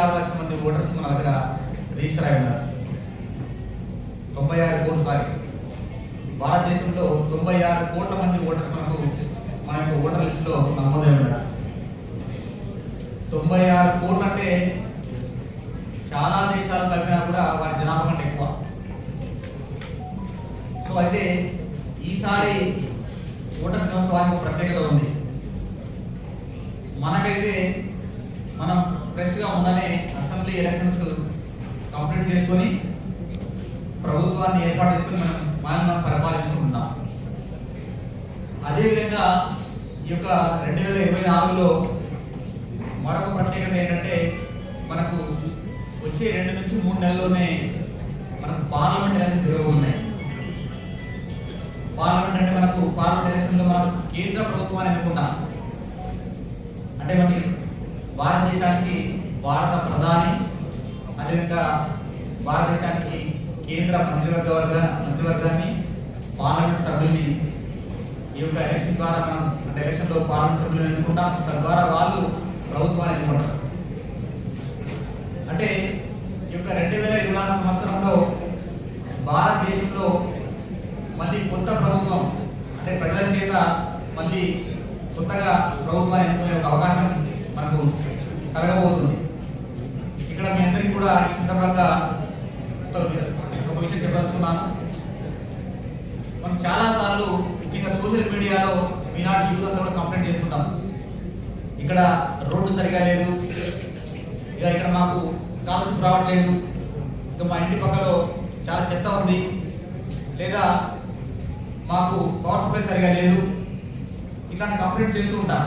ఆరు లక్షల మంది ఓటర్స్ మన దగ్గర రిజిస్టర్ అయి ఉన్నారు. తొంభై ఆరు కోట్లు సారీ భారతదేశంలో తొంభై ఆరు కోట్ల మంది ఓటర్స్ మనకు మన యొక్క ఓటర్ లిస్టులో నమోదై ఉన్నారు. తొంభై ఆరు కోట్లు అంటే చాలా దేశాలు కలిపినా కూడా వారి జనాభా కంటే ఎక్కువ. సో అయితే ఈసారి ఓటర్ దినోత్సవానికి ప్రత్యేకత ఉంది. మనకైతే మనం ఫ్రెష్గా ఉండనే అసెంబ్లీ ఎలక్షన్స్ కంప్లీట్ చేసుకొని ప్రభుత్వాన్ని ఏర్పాటు చేసుకొని మనం మనల్ని మనం పరిపాలించుకుంటున్నాం. అదేవిధంగా ఈ యొక్క రెండు వేల ఇరవై నాలుగులో మరొక ప్రత్యేకత ఏంటంటే మనకు వచ్చే రెండు నుంచి మూడు నెలల్లోనే మనకు పార్లమెంట్ ఎలక్షన్ జరగబోతున్నాయి. పార్లమెంట్ అంటే మనకు పార్లమెంట్ ఎలక్షన్లో మనం కేంద్ర ప్రభుత్వాన్ని అనుకున్నాం అంటే మనకి భారతదేశానికి భారత ప్రధాని అదేవిధంగా భారతదేశానికి కేంద్ర మంత్రివర్గ వర్గ మంత్రివర్గాన్ని పార్లమెంట్ సభ్యుల్ని ఈ యొక్క ఎలక్షన్ ద్వారా మనం అంటే ఎలక్షన్లో పార్లమెంట్ సభ్యులను ఎన్నుకుంటాం. తద్వారా వాళ్ళు ప్రభుత్వాన్ని ఎన్నుకుంటారు. అంటే ఈ యొక్క రెండు వేల ఇరవై నాలుగు సంవత్సరంలో భారతదేశంలో మళ్ళీ కొత్త ప్రభుత్వం అంటే ప్రజల చేత మళ్ళీ కొత్తగా ప్రభుత్వాన్ని ఎన్నుకునే ఒక అవకాశం మనకు కలగబోతుంది ఇక్కడ మీ అందరికీ కూడా ఈ సందర్భంగా ఒక విషయం చెప్పదలుచుకున్నాను. మనం చాలా సార్లు ముఖ్యంగా సోషల్ మీడియాలో ఈనాడు యూత్ అంతా కూడా కంప్లైంట్ చేస్తుంటాం. ఇక్కడ రోడ్డు సరిగా లేదు. ఇక ఇక్కడ మాకు స్కాలర్షిప్ రావట్లేదు. ఇక మా ఇంటి పక్కలో చాలా చెత్త ఉంది. లేదా మాకు పవర్ సప్లై సరిగా లేదు. ఇట్లాంటి కంప్లైంట్ చేస్తూ ఉంటా.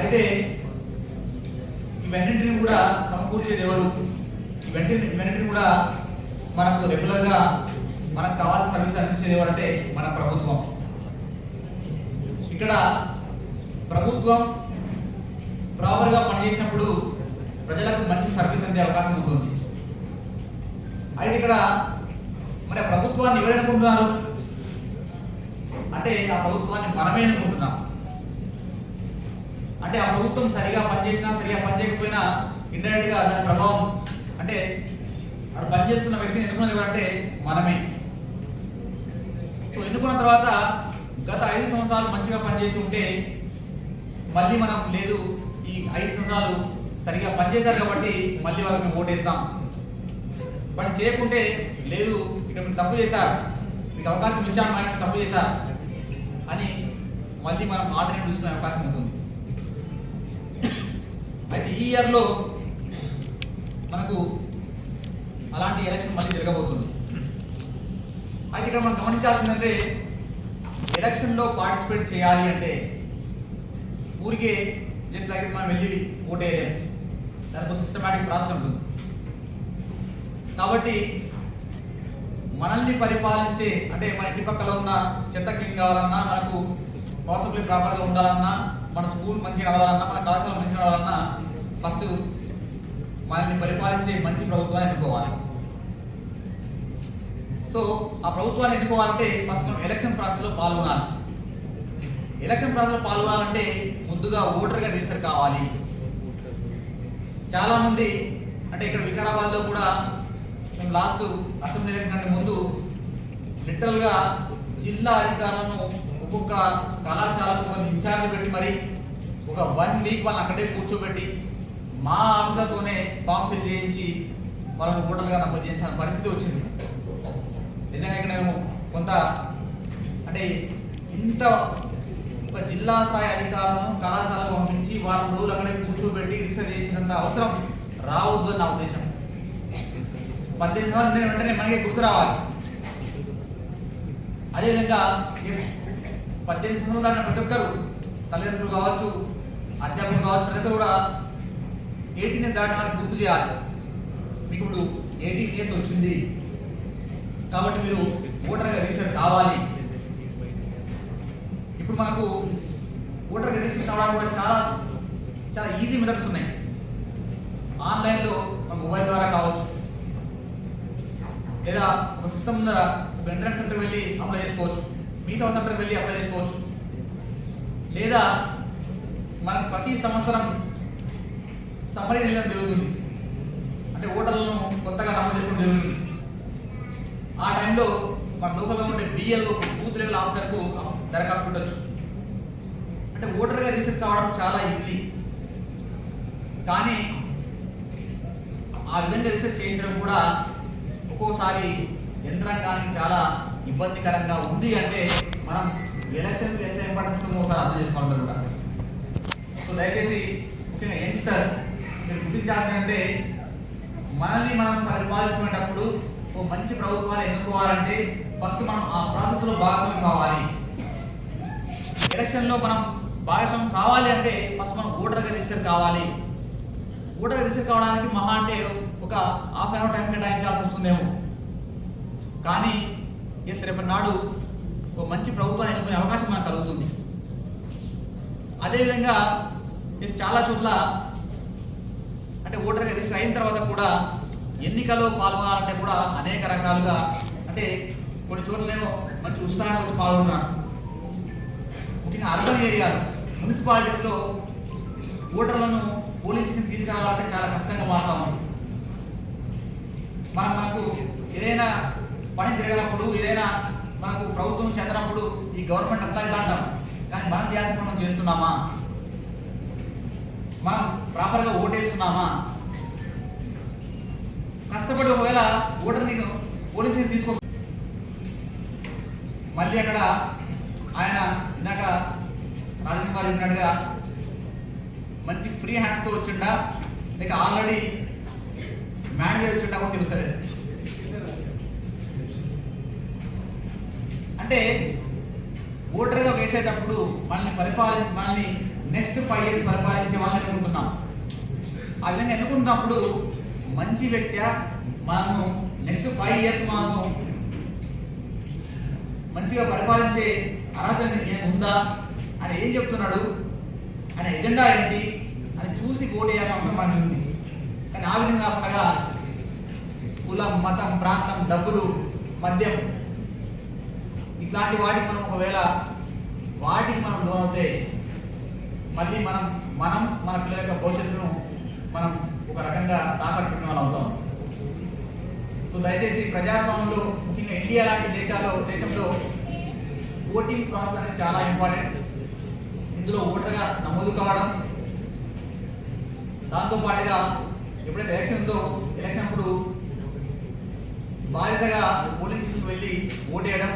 అయితే ఇవన్నింటిని కూడా సమకూర్చేది ఎవరు? ఇవన్నీ ఇవన్నింటిని కూడా మనకు రెగ్యులర్గా మనకు కావాల్సిన సర్వీస్ అందించేది ఎవరంటే మన ప్రభుత్వం. ఇక్కడ ప్రభుత్వం ప్రాపర్గా పనిచేసినప్పుడు ప్రజలకు మంచి సర్వీస్ అందే అవకాశం ఉంటుంది. అయితే ఇక్కడ మరి ప్రభుత్వాన్ని ఎవరనుకుంటున్నారు అంటే ఆ ప్రభుత్వాన్ని మనమే అనుకుంటున్నాం. అంటే ఆ ప్రభుత్వం సరిగా పనిచేసినా సరిగా పనిచేయకపోయినా ఇండైరెక్ట్గా దాని ప్రభావం అంటే అక్కడ పనిచేస్తున్న వ్యక్తిని ఎన్నుకున్నది ఎవరంటే మనమే. సో ఎన్నుకున్న తర్వాత గత ఐదు సంవత్సరాలు మంచిగా పనిచేసి ఉంటే మళ్ళీ మనం లేదు ఈ ఐదు సంవత్సరాలు సరిగా పనిచేశారు కాబట్టి మళ్ళీ వాళ్ళకి మేము ఓటేస్తాం. పని చేయకుంటే లేదు ఇక్కడ మీరు తప్పు చేశారు మీకు అవకాశం ఇచ్చాము కానీ తప్పు చేశారు అని మళ్ళీ మనం ఆల్టర్నేట్ చూసుకునే అవకాశం ఉంది. అయితే ఈ ఇయర్లో మనకు అలాంటి ఎలక్షన్ మళ్ళీ జరగబోతుంది. అయితే ఇక్కడ మనం గమనించాల్సిందంటే ఎలక్షన్లో పార్టిసిపేట్ చేయాలి అంటే ఊరికే జస్ట్ లైక్ మనం వెళ్ళి ఓటేయలేము దానికి సిస్టమేటిక్ ప్రాసెస్ ఉంటుంది. కాబట్టి మనల్ని పరిపాలించే అంటే మన ఇంటి పక్కల ఉన్న చెత్త క్లీన్ కావాలన్నా మనకు పవర్ సప్లై ప్రాపర్గా ఉండాలన్నా మన స్కూల్ మంచిగా నడవాలన్నా మన కళాశాల మంచిగా నడవాలన్నా ఫస్ట్ మనల్ని పరిపాలించే మంచి ప్రభుత్వాన్ని ఎన్నుకోవాలి. సో ఆ ప్రభుత్వాన్ని ఎన్నుకోవాలంటే ఫస్ట్ మనం ఎలక్షన్ ప్రాసెస్లో పాల్గొనాలి. ఎలక్షన్ ప్రాసెస్లో పాల్గొనాలంటే ముందుగా ఓటర్గా రిజిస్టర్ కావాలి. చాలామంది అంటే ఇక్కడ వికారాబాద్లో కూడా మేము లాస్ట్ అసెంబ్లీ ఎలక్షన్ కంటే ముందు లిటరల్గా జిల్లా అధికారులను ఒక్కొక్క కళాశాలకు ఒక ఇన్ఛార్జ్ పెట్టి మరి ఒక వన్ వీక్ వాళ్ళని అక్కడే కూర్చోబెట్టి మా ఆఫీసర్తోనే ఫామ్ ఫిల్ చేయించి వాళ్ళని హోటల్గా నమోదు చేయించిన పరిస్థితి వచ్చింది. నిజంగా ఇక్కడ నేను కొంత అంటే ఇంత ఒక జిల్లా స్థాయి అధికారులను కళాశాలకు పంపించి వారం రోజులు అక్కడే కూర్చోబెట్టి రీసెర్చ్ చేసినంత అవసరం రావద్దు అని నా ఉద్దేశం. పద్దెనిమిది వందల నేను వెంటనే మనకే గుర్తు రావాలి. అదేవిధంగా ఎస్ పద్దెనిమిది సంవత్సరాలు దాటిన ప్రతి ఒక్కరు తల్లిదండ్రులు కావచ్చు అధ్యాపకులు కావచ్చు ప్రతి ఒక్కరు కూడా ఎయిటీన్ ఇయర్స్ దాటిన గుర్తు చేయాలి. మీకు ఇప్పుడు ఎయిటీన్ ఇయర్స్ వచ్చింది. కాబట్టి మీరు ఓటర్గా రిజిస్టర్ కావాలి. ఇప్పుడు మనకు ఓటర్గా రిజిస్టర్ కావడానికి కూడా చాలా చాలా ఈజీ మెథడ్స్ ఉన్నాయి. ఆన్లైన్లో మన మొబైల్ ద్వారా కావచ్చు. లేదా ఒక సిస్టమ్ ముందర ఒక ఎంట్రన్స్ సెంటర్ వెళ్ళి అప్లై చేసుకోవచ్చు. మీ సంవత్సరం వెళ్ళి అప్లై చేసుకోవచ్చు. లేదా మనకు ప్రతి సంవత్సరం సమ్మరీ రిజల్ట్ జరుగుతుంది. అంటే ఓటర్లను కొత్తగా నమోదు చేసుకోవడం జరుగుతుంది. ఆ టైంలో మన లోకల్లో ఉండే బిఎల్ బూత్ లెవెల్ ఆఫీసర్కు దరఖాస్తు పెట్టచ్చు. అంటే ఓటర్గా రిజిస్టర్ కావడం చాలా ఈజీ. కానీ ఆ విధంగా రీసెర్చ్ చేయించడం కూడా ఒక్కోసారి యంత్రాంగానికి చాలా ఇబ్బందికరంగా ఉంది అంటే మనం ఎలక్షన్కి ఎంత ఇంపార్టెన్స్ ఉందో ఒకసారి అర్థం చేసుకోవాలి కూడా సో దయచేసి ముఖ్యంగా యంగ్స్టర్స్ మీరు గుర్తించాల్సింది అంటే మనల్ని మనం పరిపాలించుకునేటప్పుడు ఓ మంచి ప్రభుత్వాన్ని ఎన్నుకోవాలంటే ఫస్ట్ మనం ఆ ప్రాసెస్లో భాగస్వామి కావాలి. ఎలక్షన్లో మనం భాగస్వామి కావాలి అంటే ఫస్ట్ మనం ఓటర్గా రిజిస్టర్ కావాలి. ఓటర్ రిజిస్టర్ కావడానికి మహా అంటే ఒక హాఫ్ అన్ అవర్ టైం కేటాయించాల్సి వస్తుందేమో. కానీ ఎస్ రేపటి నాడు ఒక మంచి ప్రభుత్వాన్ని ఎన్నుకునే అవకాశం మనకు కలుగుతుంది. అదేవిధంగా ఎస్ చాలా చోట్ల అంటే ఓటర్గా రిజిస్టర్ అయిన తర్వాత కూడా ఎన్నికల్లో పాల్గొనాలంటే కూడా అనేక రకాలుగా అంటే కొన్ని చోట్లనేమో మంచి ఉత్సాహంగా వచ్చి పాల్గొంటున్నారు. ముఖ్యంగా అర్బన్ ఏరియాలు మున్సిపాలిటీస్లో ఓటర్లను పోలింగ్ స్టేషన్ తీసుకురావాలంటే చాలా కష్టంగా మారుతా ఉంది. మనం మనకు ఏదైనా పని తిరగనప్పుడు ఏదైనా మనకు ప్రభుత్వం చెందినప్పుడు ఈ గవర్నమెంట్ అట్లా ఇట్లా అంటాం. కానీ మనం చేయాల్సిన మనం చేస్తున్నామా? మనం ప్రాపర్గా ఓటేస్తున్నామా? కష్టపడి ఒకవేళ ఓటర్ నేను పోలింగ్ తీసుకొస్తా మళ్ళీ అక్కడ ఆయన ఇందాక రాజేంద్ర గారు చెప్పినట్టుగా మంచి ఫ్రీ హ్యాండ్స్తో వచ్చిండా? లేక ఆల్రెడీ మేనేజర్ వచ్చిండా కూడా తెలుస్తుంది అంటే ఓటర్గా వేసేటప్పుడు మనల్ని పరిపాలి మనల్ని నెక్స్ట్ ఫైవ్ ఇయర్స్ పరిపాలించే వాళ్ళని ఎన్నుకుంటున్నాం ఆ విధంగా ఎన్నుకుంటున్నప్పుడు మంచి వ్యక్తి మనము నెక్స్ట్ ఫైవ్ ఇయర్స్ మనము మంచిగా పరిపాలించే అర్హత ఉందా? అని ఏం చెప్తున్నాడు? ఆయన ఎజెండా ఏంటి? అని చూసి ఓటు అవసరం మనకి ఉంది. కానీ ఆ విధంగా కాకుండా కులం మతం ప్రాంతం డబ్బులు మద్యం ఇట్లాంటి వాటికి మనం ఒకవేళ వాటికి మనం లోనవుతే మళ్ళీ మనం మనం మన పిల్లల యొక్క భవిష్యత్తును మనం ఒక రకంగా తాకట్టుకునే వాళ్ళు అవుతాం. సో దయచేసి ప్రజాస్వామ్యంలో ముఖ్యంగా ఇండియా లాంటి దేశాల్లో దేశంలో ఓటింగ్ ప్రాసెస్ అనేది చాలా ఇంపార్టెంట్. ఇందులో ఓటర్గా నమోదు కావడం దాంతో పాటుగా ఎప్పుడైతే ఎలక్షన్తో ఎలక్షన్ అప్పుడు బాధ్యతగా పోలింగ్ స్టేషన్కి వెళ్ళి ఓటేయడం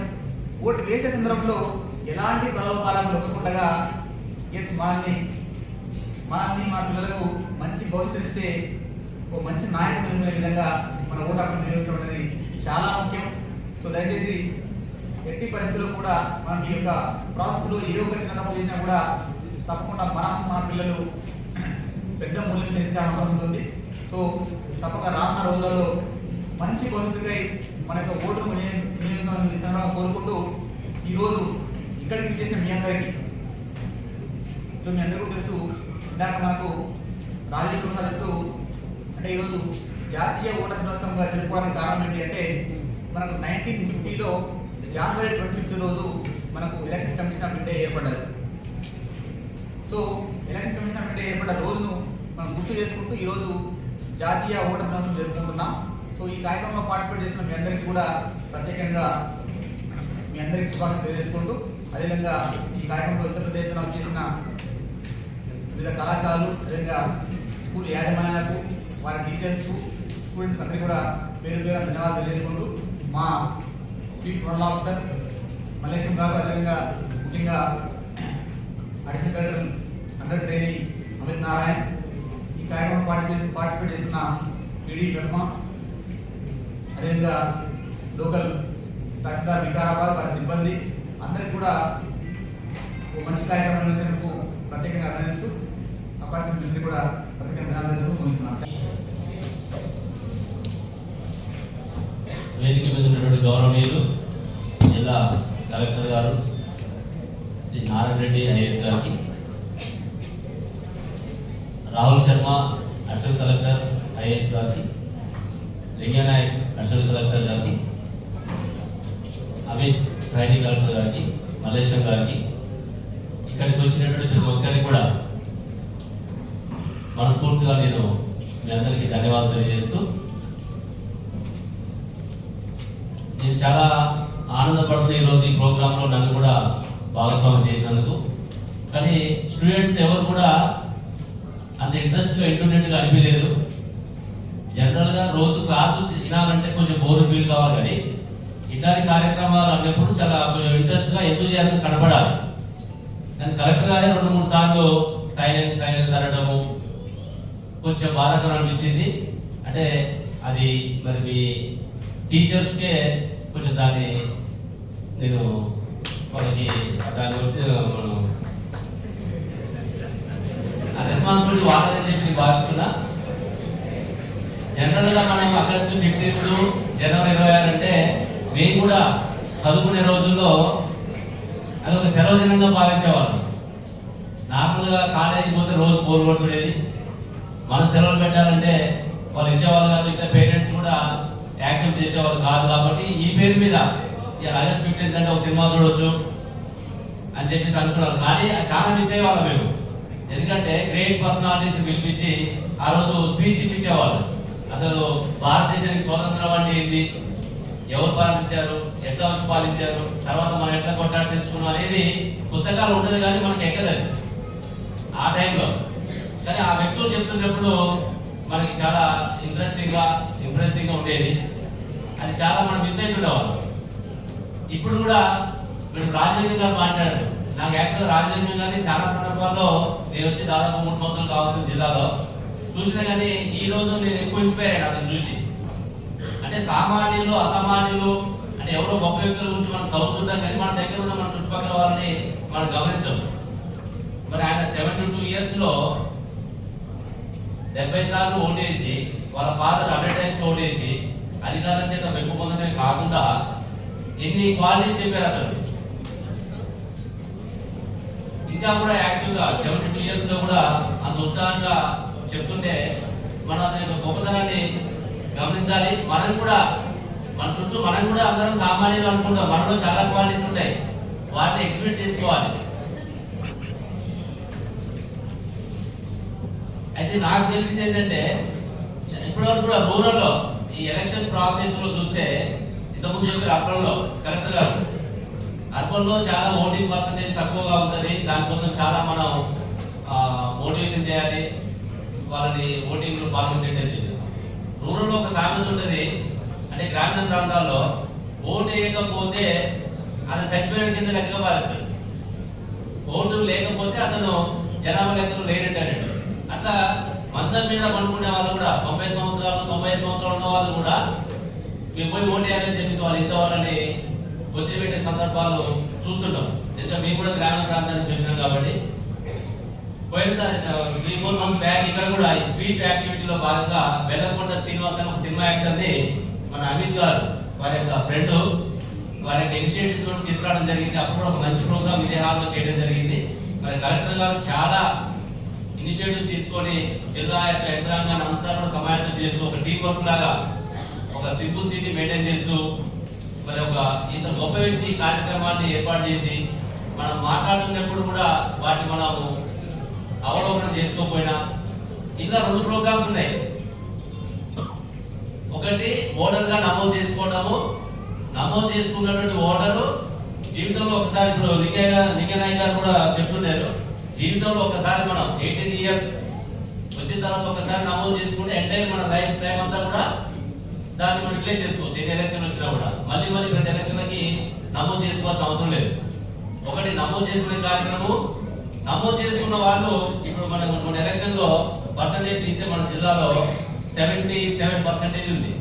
ఓటు వేసే సందర్భంలో ఎలాంటి ప్రలోభాలను లొక్కకుండా ఎస్ మనల్ని మనల్ని మా పిల్లలకు మంచి భవిష్యత్తు ఇచ్చే ఒక మంచి నాయకులు ఉండే విధంగా మన ఓటు హక్కును వినియోగించడం చాలా ముఖ్యం. సో దయచేసి ఎట్టి పరిస్థితుల్లో కూడా మనం ఈ యొక్క ప్రాసెస్లో ఏ ఒక్క చిన్న తప్పు చేసినా కూడా తప్పకుండా మనం మన పిల్లలు పెద్ద మూల్యం చెల్లించాల్సిన అవసరం ఉంటుంది. సో తప్పక రానున్న రోజులలో మంచి భవిష్యత్తుకై మన యొక్క ఓటు వినియోగించాలని కోరుకుంటూ ఈరోజు ఇక్కడికి చేసిన మీ అందరికీ. మీ అందరికీ తెలుసు ఇందాక మనకు రాజేష్ చెప్తూ అంటే ఈరోజు జాతీయ ఓటర్ దినోత్సవంగా జరుపుకోవడానికి కారణం ఏంటి అంటే మనకు నైన్టీన్ ఫిఫ్టీలో జనవరి ట్వంటీ ఫిఫ్త్ రోజు మనకు ఎలక్షన్ కమిషన్ ఆఫ్ ఇండియా ఏర్పడ్డది. So election commission of India ఏర్పడ్డ రోజును మనం గుర్తు చేసుకుంటూ ఈరోజు జాతీయ ఓటర్ దినోత్సవం జరుపుకుంటున్నాం. సో ఈ కార్యక్రమంలో పార్టిసిపేట్ చేసిన మీ అందరికీ కూడా ప్రత్యేకంగా మీ అందరికీ శుభాకాంక్షలు తెలియజేసుకుంటూ అదేవిధంగా ఈ కార్యక్రమంలో ఇంత పెద్ద ఎత్తున వచ్చేసిన వివిధ కళాశాలలు అదేవిధంగా స్కూల్ యాజమాన్యాలకు వారి టీచర్స్కు స్టూడెంట్స్ అందరికీ కూడా పేరు పేరు ధన్యవాదాలు తెలియజేసుకుంటూ మా స్వీట్ వరల్ ఆఫీసర్ మల్లేశం గారు అదేవిధంగా ముఖ్యంగా additional collector under training Amit Narayan ఈ కార్యక్రమం పార్టిసిపేట్ పార్టిసిపేట్ చేసిన టీడీ బ్రహ్మ అదేవిధంగా లోకల్ తహసీల్దార్ వికారాబాద్ వారి సిబ్బంది అందరికి కూడా మంచి కార్యక్రమం నిర్వహించేందుకు ప్రత్యేకంగా అభినందిస్తూ అపార్ట్మెంట్ కూడా ప్రత్యేకంగా అభినందిస్తూ ముందుకున్నాను వేదిక మీద ఉన్నటువంటి గౌరవనీయులు జిల్లా కలెక్టర్ గారు శ్రీ నారాయణ రెడ్డి ఐఏఎస్ గారికి Rahul Sharma additional collector IAS గారికి లింగనాయక్ అడిషనల్ కలెక్టర్ గారికి అమిత్ ట్రైనింగ్ కలెక్టర్ గారికి మల్లేశ్వర్ గారికి ఇక్కడికి వచ్చినటువంటి ప్రతి ఒక్కరికి కూడా మనస్ఫూర్తిగా నేను మీ అందరికీ ధన్యవాదాలు తెలియజేస్తూ నేను చాలా ఆనందపడుతున్న ఈరోజు ఈ ప్రోగ్రాంలో నన్ను కూడా భాగస్వామ్యం చేసినందుకు. కానీ స్టూడెంట్స్ ఎవరు కూడా అంత ఇంట్రెస్ట్గా ఇంటర్నెట్గా అనిపించలేదు. జనరల్గా రోజు క్లాసు వినాలంటే కొంచెం బోర్ ఫీల్ కావాలి కానీ ఇట్లాంటి కార్యక్రమాలు అన్నప్పుడు చాలా కొంచెం ఇంట్రెస్ట్గా ఎంతూజియాసం కనపడాలి. కానీ కలెక్టర్ గారే రెండు మూడు సార్లు సైలెన్స్ సైలెన్స్ అనడము కొంచెం బాధాకరం అనిపించింది. అంటే అది మరి మీ టీచర్స్కే కొంచెం దాన్ని నేను వాళ్ళకి దాని గురించి ఆ రెస్పాన్సిబిలిటీ వాళ్ళని చెప్పి భావిస్తున్నా. జనరల్గా మనం ఆగస్టు ఫిఫ్టీన్త్ జనవరి ఇరవై ఆరు అంటే మేము కూడా చదువుకునే రోజుల్లో అది ఒక సెలవు దినంగా భావించేవాళ్ళం. నార్మల్గా కాలేజీ పోతే రోజు బోర్ కొట్టుకునేది. మనం సెలవులు పెట్టాలంటే వాళ్ళు ఇచ్చేవాళ్ళు కాదు ఇట్లా పేరెంట్స్ కూడా యాక్సెప్ట్ చేసేవాళ్ళు కాదు కాబట్టి ఈ పేరు మీద ఆగస్ట్ ఫిఫ్టీన్త్ అంటే ఒక సినిమా చూడొచ్చు అని చెప్పేసి అనుకున్నారు. కానీ చాలా మిస్ అయ్యేవాళ్ళం మేము. ఎందుకంటే గ్రేట్ పర్సనాలిటీస్ పిలిపించి ఆ రోజు స్పీచ్ ఇప్పించేవాళ్ళు. అసలు భారతదేశానికి స్వాతంత్రం అంటే ఏంది? ఎవరు పాలించారు? ఎట్లా వచ్చి పాలించారు? తర్వాత మనం ఎట్లా కొట్టాడు తెలుసుకున్నాం అనేది పుస్తకాలు ఉంటుంది కానీ మనకి ఎక్కదది ఆ టైంలో. కానీ ఆ వ్యక్తులు చెప్తున్నప్పుడు మనకి చాలా ఇంట్రెస్టింగ్గా గా ఉండేది. అది చాలా మనం మిస్ అయిపోయేవాళ్ళం ఇప్పుడు కూడా మీరు రాజలింగం గారు మాట్లాడారు. నాకు యాక్చువల్గా రాజలింగం గారిని చాలా సందర్భాల్లో నేను వచ్చి దాదాపు మూడు సంవత్సరాలు కావాల్సిన జిల్లాలో. చూసినా కానీ ఈ రోజు నేను ఎక్కువ ఇన్స్పైర్ అయ్యాను అతను చూసి. అంటే సామాన్యులు అసామాన్యులు అంటే ఎవరో గొప్ప వ్యక్తుల గురించి మనం చదువుతుంటాం కానీ మన దగ్గర ఉన్న మన చుట్టుపక్కల వాళ్ళని మనం గమనించం. మరి ఆయన సెవెంటీ టూ ఇయర్స్లో డెబ్బై సార్లు ఓటేసి వాళ్ళ ఫాదర్ హండ్రెడ్ టైమ్స్ ఓటేసి అధికారం చేత మెప్పు పొందడమే కాకుండా ఎన్ని క్వాలిటీస్ చెప్పారు అతను? ఇంకా కూడా యాక్టివ్గా సెవెంటీ టూ ఇయర్స్లో కూడా అంత ఉత్సాహంగా చెప్తుంటే మన అతని యొక్క గొప్పతనాన్ని గమనించాలి. మనం కూడా మన చుట్టూ మనం కూడా అందరం సామాన్యులు అనుకుంటాం. మనలో చాలా క్వాలిటీస్ ఉంటాయి. వాటిని ఎక్స్పెక్ట్ చేసుకోవాలి. అయితే నాకు తెలిసింది ఏంటంటే ఇప్పటివరకు కూడా రూరల్లో ఈ ఎలక్షన్ ప్రాసెస్లో చూస్తే ఇంతకుముందు చెప్పారు అర్బన్లో కరెక్ట్గా అర్బన్ చాలా ఓటింగ్ పర్సంటేజ్ తక్కువగా ఉంటుంది. దానికోసం చాలా మనం మోటివేషన్ చేయాలి. వాళ్ళని ఓటింగ్లో పాల్గొనేటట్టు రూరల్లో ఒక సామెత ఉంటుంది అంటే గ్రామీణ ప్రాంతాల్లో ఓటు వేయకపోతే అతను చచ్చిపోయిన కింద లెక్క భావిస్తాడు ఓటు లేకపోతే అతను జనాభా లెక్కలు లేనట్టాడు అట్లా మంచం మీద పండుకునే వాళ్ళు కూడా తొంభై సంవత్సరాలు తొంభై సంవత్సరాలు ఉన్న వాళ్ళు కూడా మేము పోయి ఓటు వేయాలని చెప్పేసి వాళ్ళ ఇంట్లో వాళ్ళని వదిలిపెట్టే పెట్టే సందర్భాలు చూస్తుంటాం. ఎందుకంటే మేము కూడా గ్రామీణ ప్రాంతాన్ని చూసినాం కాబట్టి పోయినసారి త్రీ ఫోర్ మంత్స్ బ్యాక్ ఇక్కడ కూడా ఈ స్వీట్ యాక్టివిటీలో భాగంగా బెల్లకొండ శ్రీనివాస్ అని ఒక సినిమా యాక్టర్ని మన అమిత్ గారు వారి యొక్క ఫ్రెండ్ వారి యొక్క ఇనిషియేటివ్ తోటి తీసుకురావడం జరిగింది. అప్పుడు ఒక మంచి ప్రోగ్రామ్ ఇదే హాల్లో చేయడం జరిగింది. మరి కలెక్టర్ గారు చాలా ఇనిషియేటివ్ తీసుకొని జిల్లా యొక్క యంత్రాంగాన్ని అంతా కూడా సమాయత్తం చేస్తూ ఒక టీం వర్క్ లాగా ఒక సింపుల్ సిటీ మెయింటైన్ చేస్తూ మరి ఒక ఇంత గొప్ప వ్యక్తి కార్యక్రమాన్ని ఏర్పాటు చేసి మనం మాట్లాడుతున్నప్పుడు కూడా వాటిని మనము చేసుకోకపోయినా ఇట్లా రెండు ప్రోగ్రామ్స్ ఉన్నాయి. ఒకటి ఓటర్గా నమోదు చేసుకోవడము. నమోదు చేసుకున్నటువంటి ఓటరు జీవితంలో ఒకసారి ఇప్పుడు లింగయ్య గారు లింగనాయక్ గారు కూడా చెప్తున్నారు. జీవితంలో ఒకసారి మనం ఎయిటీన్ ఇయర్స్ వచ్చిన తర్వాత ఒకసారి నమోదు చేసుకుంటే ఎంటైర్ మన లైఫ్ టైం అంతా కూడా దాన్ని మనం రిప్లై చేసుకోవచ్చు. ఏ ఎలక్షన్ వచ్చినా కూడా. మళ్ళీ మళ్ళీ ప్రతి ఎలక్షన్లకి నమోదు చేసుకోవాల్సిన అవసరం లేదు. ఒకటి నమోదు చేసుకునే కార్యక్రమం నమోదు చేసుకున్న వాళ్ళు ఇప్పుడు మన మన ఎలక్షన్లో పర్సంటేజ్ తీస్తే మన జిల్లాలో సెవెంటీ సెవెన్ పర్సెంటేజ్ ఉంది.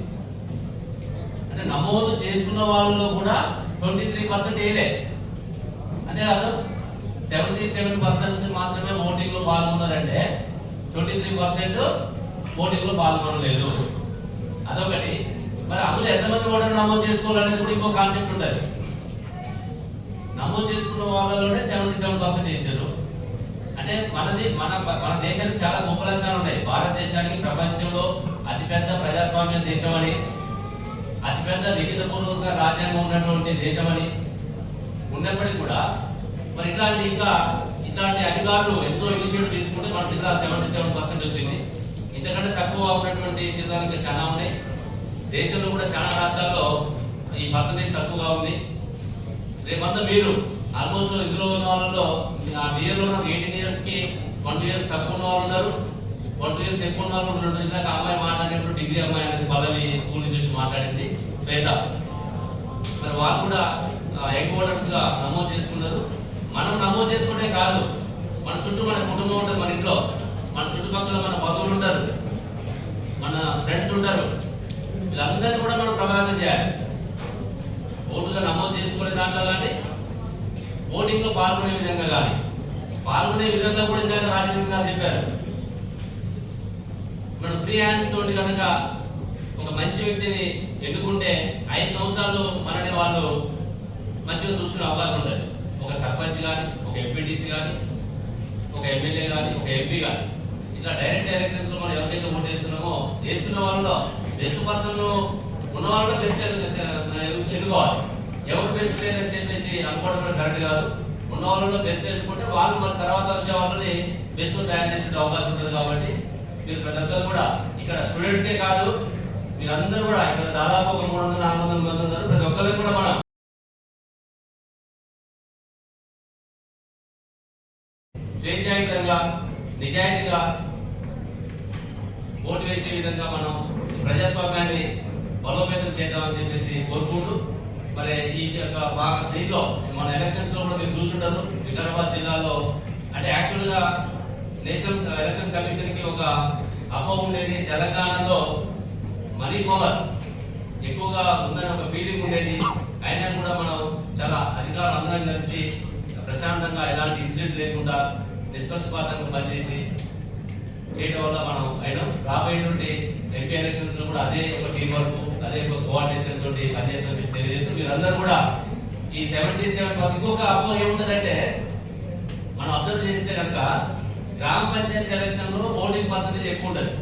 అంటే నమోదు చేసుకున్న వాళ్ళలో కూడా ట్వంటీ త్రీ పర్సెంట్ వేయలే అంతేకాదు సెవెంటీ సెవెన్ పర్సెంట్ మాత్రమే ఓటింగ్లో పాల్గొన్నారంటే ట్వంటీ త్రీ పర్సెంట్ ఓటింగ్లో పాల్గొనలేదు. అదొకటి. మరి అందులో ఎంతమంది ఓటర్ నమోదు చేసుకోవాలనేది కూడా ఇంకో కాన్సెప్ట్ ఉంటుంది. నమోదు చేసుకున్న వాళ్ళలోనే సెవెంటీ సెవెన్ పర్సెంట్ చేశారు. అంటే మనది మన మన దేశానికి చాలా గొప్ప లక్షణాలు ఉన్నాయి. భారతదేశానికి ప్రపంచంలో అతిపెద్ద ప్రజాస్వామ్య దేశం అని అతిపెద్ద లిఖితపూర్వక రాజ్యాంగం ఉన్నటువంటి దేశం అని ఉన్నప్పటికీ కూడా మరి ఇట్లాంటి ఇంకా ఇట్లాంటి అధికారులు ఎంతో ఇనిషియేటివ్ తీసుకుంటే మన జిల్లా సెవెంటీ సెవెన్ పర్సెంట్ వచ్చింది. ఇంతకంటే తక్కువ ఉన్నటువంటి జిల్లాలు ఇంకా చాలా ఉన్నాయి. దేశంలో కూడా చాలా రాష్ట్రాల్లో ఈ పర్సంటేజ్ తక్కువగా ఉంది. రేపంతా మీరు ఆల్మోస్ట్ ఇందులో ఉన్న వాళ్ళలో ఆ ఎయిటీన్ ఇయర్స్కి వన్ టూ ఇయర్స్ తక్కువ ఉన్న వాళ్ళు ఉన్నారు. వన్ టూ ఇయర్స్ ఎక్కువ ఉన్న వాళ్ళు ఉన్నారు ఇందాక అమ్మాయి మాట్లాడినప్పుడు డిగ్రీ అమ్మాయి అనేది పదవి స్కూల్ నుంచి వచ్చి మాట్లాడింది. శ్వేత. మరి వాళ్ళు కూడా యంగ్ ఓటర్స్గా నమోదు చేసుకున్నారు. మనం నమోదు చేసుకుంటే కాదు. మన చుట్టూ మన కుటుంబం ఉంటుంది మన ఇంట్లో. మన చుట్టుపక్కల మన బంధువులు ఉంటారు. మన ఫ్రెండ్స్ ఉంటారు. వీళ్ళందరినీ కూడా మనం ప్రభావితం చేయాలి. ఓటుగా నమోదు చేసుకునే దాంట్లో కానీ ఓటింగ్లో పాల్గొనే విధంగా కానీ పాల్గొనే విధంగా కూడా ఇందాక రాజకీయ చెప్పారు. మనం ఫ్రీ హ్యాండ్స్ తోటి కనుక ఒక మంచి వ్యక్తిని ఎన్నుకుంటే ఐదు సంవత్సరాలు మనని వాళ్ళు మంచిగా చూసుకునే అవకాశం ఉంటుంది. ఒక సర్పంచ్ కానీ ఒక ఎంపీటీసీ కానీ ఒక ఎమ్మెల్యే కానీ ఒక ఎంపీ కానీ ఇట్లా డైరెక్ట్ ఎలక్షన్స్లో మనం ఎవరికైతే ఓటు వేస్తున్నామో వేస్తున్న వాళ్ళలో బెస్ట్ పర్సన్ ఉన్న వాళ్ళలో బెస్ట్ ఎన్నుకోవాలి. ఎవరు బెస్ట్ లేదని చెప్పేసి అనుకోవడం కూడా కరెక్ట్ కాదు. ఉన్న వాళ్ళలో బెస్ట్ ఎన్నుకుంటే వాళ్ళు మన తర్వాత వచ్చే వాళ్ళని బెస్ట్ తయారు చేసే అవకాశం ఉంటుంది కాబట్టి మీరు ప్రతి ఒక్కరు కూడా ఇక్కడ స్టూడెంట్స్కే కాదు మీరందరూ కూడా ఇక్కడ దాదాపు ఒక మూడు వందల నాలుగు వందల మంది ఉన్నారు. ప్రతి ఒక్కరికి కూడా మనం స్వేచ్ఛాయుతంగా నిజాయితీగా ఓటు వేసే విధంగా మనం ప్రజాస్వామ్యాన్ని బలోపేతం చేద్దామని చెప్పేసి కోరుకుంటూ మరి ఈ యొక్క బాగా దీంట్లో మన ఎలక్షన్స్లో కూడా మీరు చూసుంటారు. వికారాబాద్ జిల్లాలో అంటే యాక్చువల్గా నేషనల్ ఎలక్షన్ కమిషన్కి ఒక అపోహ ఉండేది. తెలంగాణలో మనీ పవర్ ఎక్కువగా ఉందని ఒక ఫీలింగ్ ఉండేది. అయినా కూడా మనం చాలా అధికారులు అందరం కలిసి ప్రశాంతంగా ఎలాంటి ఇన్సిడెంట్ లేకుండా నిష్పక్షపాతంగా పనిచేసి చేయడం వల్ల మనం అయినా రాబోయేటువంటి ఎంపీ ఎలక్షన్స్లో కూడా అదే ఒక టీం వర్క్ అదే కోఆర్డినేషన్ తోటి పనిచేసిన చెప్పి తెలియజేస్తూ మీరందరూ కూడా ఈ సెవెంటీ సెవెన్ ఇంకొక అపోహ ఏముంటుందంటే మనం అబ్జర్వ్ చేస్తే కనుక గ్రామ పంచాయతీ ఎలక్షన్లో ఓటింగ్ పర్సంటేజ్ ఎక్కువ ఉంటుంది.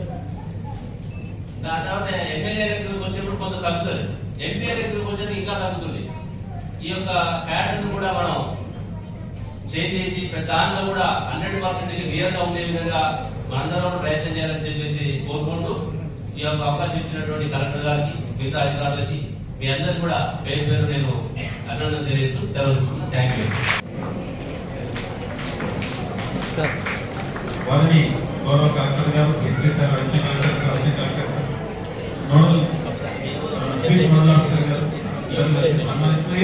దాని తర్వాత ఎమ్మెల్యే ఎలక్షన్ వచ్చేప్పుడు కొంత తగ్గుతుంది. ఎంపీ ఎలక్షన్ వచ్చేది ఇంకా తగ్గుతుంది. ఈ యొక్క ప్యాటర్న్ కూడా మనం చేంజ్ చేసి దాంట్లో కూడా హండ్రెడ్ పర్సెంట్ క్లియర్ ఉండే విధంగా మనందరం కూడా ప్రయత్నం చేయాలని చెప్పేసి కోరుకుంటూ ఈ యొక్క అవకాశం ఇచ్చినటువంటి కలెక్టర్ గారికి మిగతా అధికారులకి మీ అందరికి కూడా పేరు పేరు నేను అభినందన తెలియజేస్తూ సెలవు తీసుకున్నాను. థ్యాంక్ యూ వారిని గౌరవ కలెక్టర్ గారు collector collector nodal chief nodal officer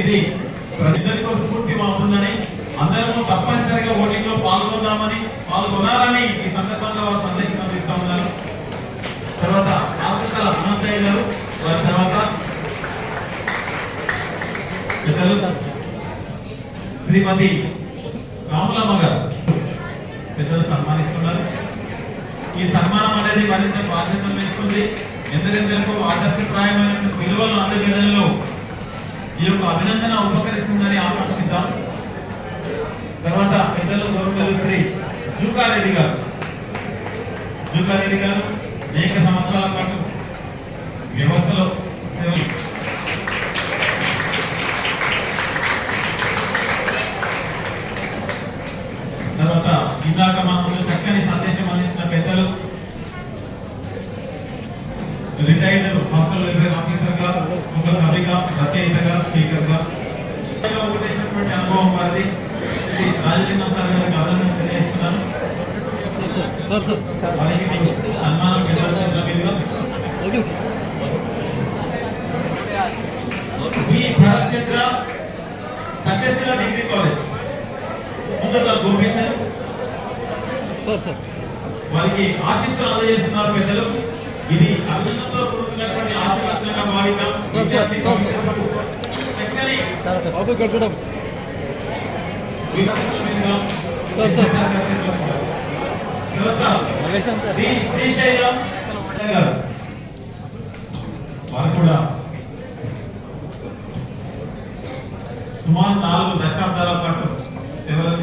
ఇది మాకుందని అందరము తప్పనిసరిగా ఓటింగ్లో పాల్గొందామని పాల్గొనాలని ఈ సందర్భంగా వారు సందేశం అందిస్తా ఉన్నారు. తర్వాత అనంతయ్య గారు వారి తర్వాత పెద్దలు శ్రీమతి రాములమ్మ గారు. పెద్దలు సన్మానిస్తున్నారు. ఈ సన్మానం అనేది మరింత బాధ్యతలు ఇస్తుంది ఎందరెందరికో ఆదర్శప్రాయమైన విలువలు అందజేయడంలో ఈ యొక్క అభినందన ఉపకరిస్తుందని ఆకర్షిద్దాం తర్వాత పెద్దలు గౌరవులు శ్రీ జూకారెడ్డి గారు. జూకారెడ్డి గారు అనేక సంవత్సరాల పాటు వ్యవస్థలో ఇందాక మనకు చక్కని సందేశం అందించిన పెద్దలు రిటైర్డ్ హాస్టల్ వెల్ఫేర్ ఆఫీసర్గా ఒక కవిగా రచయితగా స్పీకర్గా. ఉపదేశించినటువంటి అనుభవం వారిది. ఇది రాజలింగం సార్ గారికి అభినందన తెలియజేస్తున్నాను. సన్మానం ఈ Bharat Chandra Satyasheela degree college. Sir sir వారికి ఆశీస్సులు అందజేస్తున్నారు పెద్దలు. ఇది అభినందనతో కూడుకున్నటువంటి సార్. Technically, బాబు కట్టడం. Sir, sir. వారు కూడా సుమారు నాలుగు దశాబ్దాల పాటు సేవలు